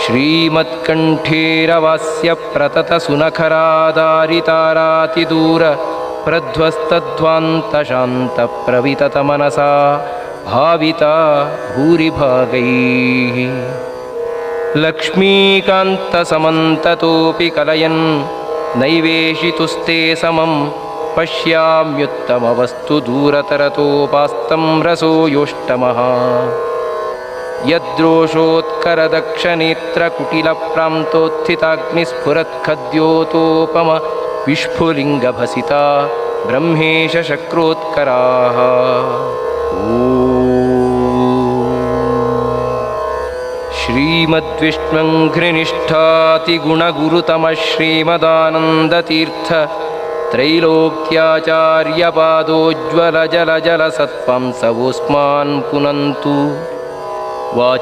श्रीमत्कण्ठेरवास्य प्रततसुनखरादारितारातिदूर प्रध्वस्तध्वान्तशान्तप्रविततमनसा भाविता भूरिभागैः। लक्ष्मीकान्तसमन्ततोऽपि कलयन् नैवेशितुस्ते समं पश्याम्युत्तमवस्तु दूरतरतोपास्तं रसो योष्टमः यद्रोषोत्करदक्षनेत्रकुटिलप्रान्तोत्थिताग्निस्फुरत्खद्योतोपम विस्फुलिङ्गभसिता ब्रह्मेशशक्रोत्कराः। श्रीमद्विष्णुघ्निष्ठातिगुणगुरुतमः श्रीमदानन्दतीर्थ त्रैलोक्याचार्यपादोज्ज्वलजलजलसत्त्वं सवोऽस्मान् पुनन्तु waca